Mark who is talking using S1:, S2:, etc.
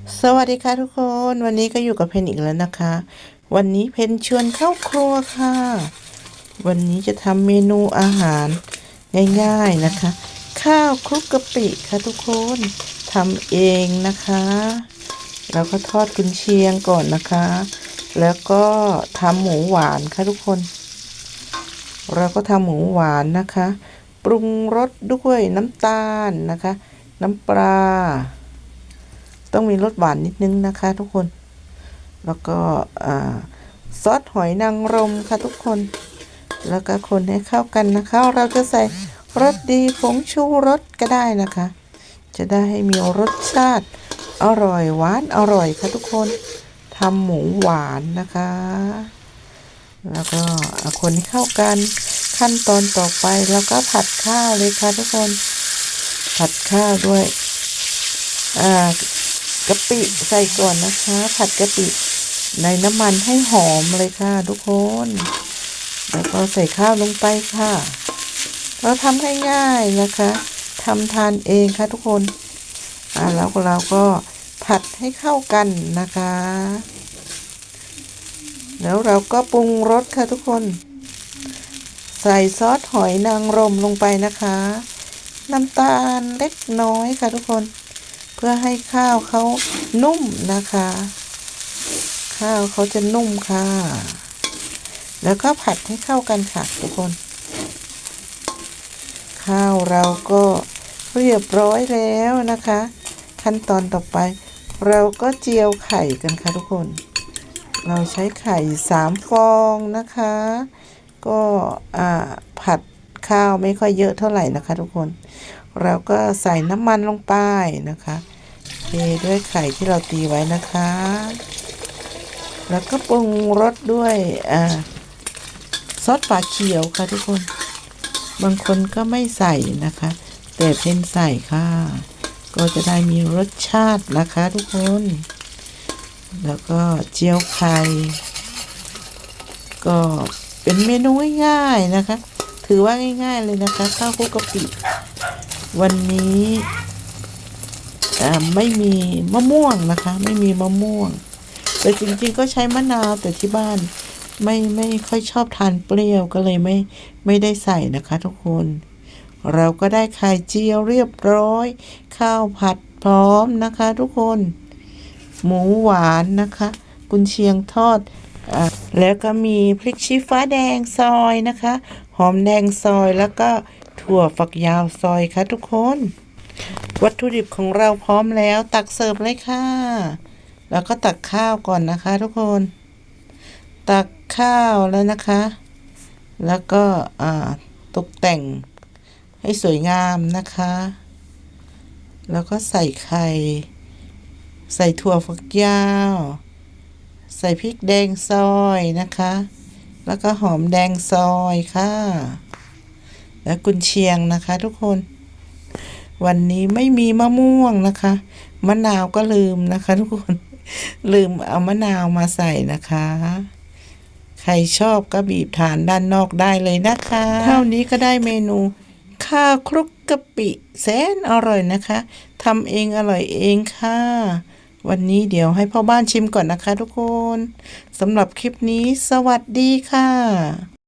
S1: สวัสดีค่ะทุกคนวันนี้ก็อยู่กับเพนอีกแล้วนะคะ วันนี้เพนชวนเข้าครัวค่ะ วันนี้จะทำเมนูอาหารง่ายๆนะคะ ข้าวคลุกกะปิค่ะทุกคนทำเองนะคะแล้วก็ทอดกุนเชียงก่อนนะคะ แล้วก็ทำหมูหวานค่ะทุกคน เราก็ทำหมูหวานนะคะ ปรุงรสด้วยน้ำตาลนะคะ น้ำปลา ต้องมีรสหวานนิดนึงนะคะ ทุกคน แล้วก็ซอสหอยนางรมค่ะทุกคน แล้วก็คนให้เข้ากันนะคะ เราจะใส่รสดีผงชูรสก็ได้นะคะ จะได้ให้มีรสชาติอร่อยหวานอร่อยค่ะทุกคนทำหมูหวานนะคะ แล้วก็คนให้เข้ากันขั้นตอนต่อไปแล้วก็ผัดข้าวเลยค่ะทุกคน ผัดข้าวด้วยอ่า กะปิใส่ก่อนนะคะ ผัดกะปิในน้ำมันให้หอมเลยค่ะทุกคน แล้วก็ใส่ข้าวลงไปค่ะ เราทำง่ายๆนะคะทำทานเองค่ะทุกคนอ่าแล้วเราก็ผัดให้เข้ากันนะคะ แล้วเราก็ปรุงรสค่ะทุกคน ใส่ซอสหอยนางรมลงไปนะคะ น้ำตาลเล็กน้อยค่ะทุกคน พื่อให้ข้าวเขานุ่มนะคะ ข้าวเขาจะนุ่มค่ะ แล้วก็ผัดให้เข้ากันค่ะทุกคน ข้าวเราก็เรียบร้อยแล้วนะคะ ขั้นตอนต่อไป เราก็เจียวไข่กันค่ะทุกคน เราใช้ไข่สามฟองนะคะ ก็อ่าผัดข้าวไม่ค่อยเยอะเท่าไหร่นะคะ ทุกคน เราก็ใส่น้ำมันลงไปนะคะเทด้วยไข่ที่เราตีไว้นะคะ แล้วก็ปรุงรสด้วยอ่าซอสปลาเขียวค่ะทุกคน บางคนก็ไม่ใส่นะคะ แต่เพนใส่ค่ะ ก็จะได้มีรสชาตินะคะทุกคน แล้วก็เจียวไข่ ก็เป็นเมนูง่ายๆนะคะ ถือว่าง่ายๆเลยนะคะ ข้าวคุกกะปิ วันนี้อ่ไม่มีมะม่วงนะคะ ไม่มีมะม่วง แต่จริงๆก็ใช้มะนาวแต่ที่บ้านไม่ไม่ค่อยชอบทานเปรี้ยวก็เลยไม่ไม่ได้ใส่นะคะทุกคน เราก็ได้ไข่เจียวเรียบร้อย ข้าวผัดพร้อมนะคะทุกคน หมูหวานนะคะ กุนเชียงทอดอแล้วก็มีพริกชี้ฟ้าแดงซอยนะคะ หอมแดงซอยแล้วก็ ถั่วฝักยาวซอยค่ะทุกคน วัตถุดิบของเราพร้อมแล้ว ตักเสิร์ฟเลยค่ะ แล้วก็ตักข้าวก่อนนะคะ ทุกคน ตักข้าวแล้วนะคะ แล้วก็ตกแต่งให้สวยงามนะคะ แล้วก็ใส่ไข่ ใส่ถั่วฝักยาว ใส่พริกแดงซอยนะคะ แล้วก็หอมแดงซอยค่ะ และกุนเชียงนะคะทุกคน วันนี้ไม่มีมะม่วงนะคะ มะนาวก็ลืมนะคะ ทุกคน ลืมเอามะนาวมาใส่นะคะ ใครชอบก็บีบฐานด้านนอกได้เลยนะคะ เท่านี้ก็ได้เมนู ข้าวคลุกกะปิแสนอร่อยนะคะทำเองอร่อยเองค่ะวันนี้เดี๋ยวให้พ่อบ้านชิมก่อนนะคะทุกคน สำหรับคลิปนี้สวัสดีค่ะ